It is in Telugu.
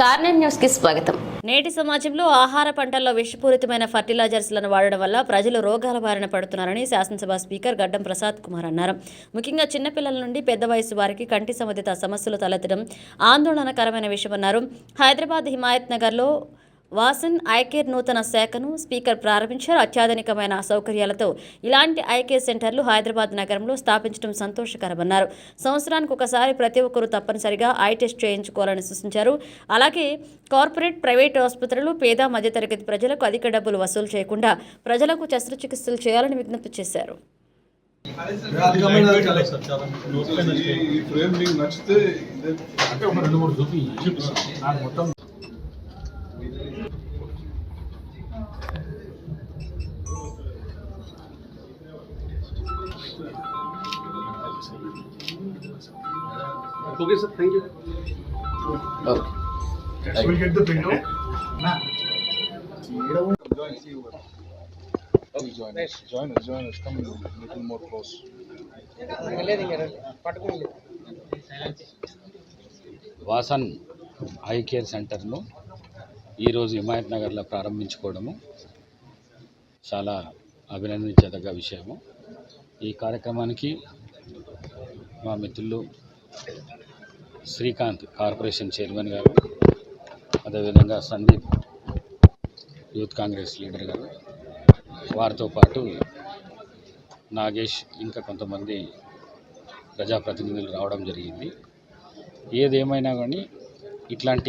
స్టార్ నైన్ న్యూస్కి స్వాగతం. నేటి సమాజంలో ఆహార పంటల్లో విషపూరితమైన ఫర్టిలైజర్స్లను వాడడం వల్ల ప్రజలు రోగాల బారిన పడుతున్నారని శాసనసభ స్పీకర్ గడ్డం ప్రసాద్ కుమార్ అన్నారు. ముఖ్యంగా చిన్నపిల్లల నుండి పెద్ద వయసు వారికి కంటి సంబంధిత సమస్యలు తలెత్తడం ఆందోళనకరమైన విషయమన్నారు. హైదరాబాద్ హిమాయత్ నగర్లో వాసన్ ఐకేర్ నూతన శాఖను స్పీకర్ ప్రారంభించారు. అత్యాధునికమైన సౌకర్యాలతో ఇలాంటి ఐకేర్ సెంటర్లు హైదరాబాద్ నగరంలో స్థాపించడం సంతోషకరమన్నారు. సంవత్సరానికి ఒకసారి ప్రతి ఒక్కరూ తప్పనిసరిగా ఐ టెస్ట్ చేయించుకోవాలని సూచించారు. అలాగే కార్పొరేట్ ప్రైవేట్ ఆసుపత్రులు పేద మధ్యతరగతి ప్రజలకు అధిక డబ్బులు వసూలు చేయకుండా ప్రజలకు శస్త్రచికిత్సలు చేయాలని విజ్ఞప్తి చేశారు. నచ్చితే అంటే ఒక రెండు మూడు చూపి. నాకు మొత్తం వాసన్ ఐ కేర్ సెంటర్ను ఈరోజు హిమాయత్ నగర్లో ప్రారంభించుకోవడము చాలా అభినందించదగ్గ విషయము. ఈ కార్యక్రమానికి మా మిత్రులు శ్రీకాంత్ కార్పొరేషన్ చైర్మన్ గారు అదేవిధంగా సందీప్ యూత్ కాంగ్రెస్ లీడర్ గారు వారితో పాటు నాగేష్ ఇంకా కొంతమంది ప్రజాప్రతినిధులు రావడం జరిగింది. ఏదేమైనా కానీ ఇట్లాంటి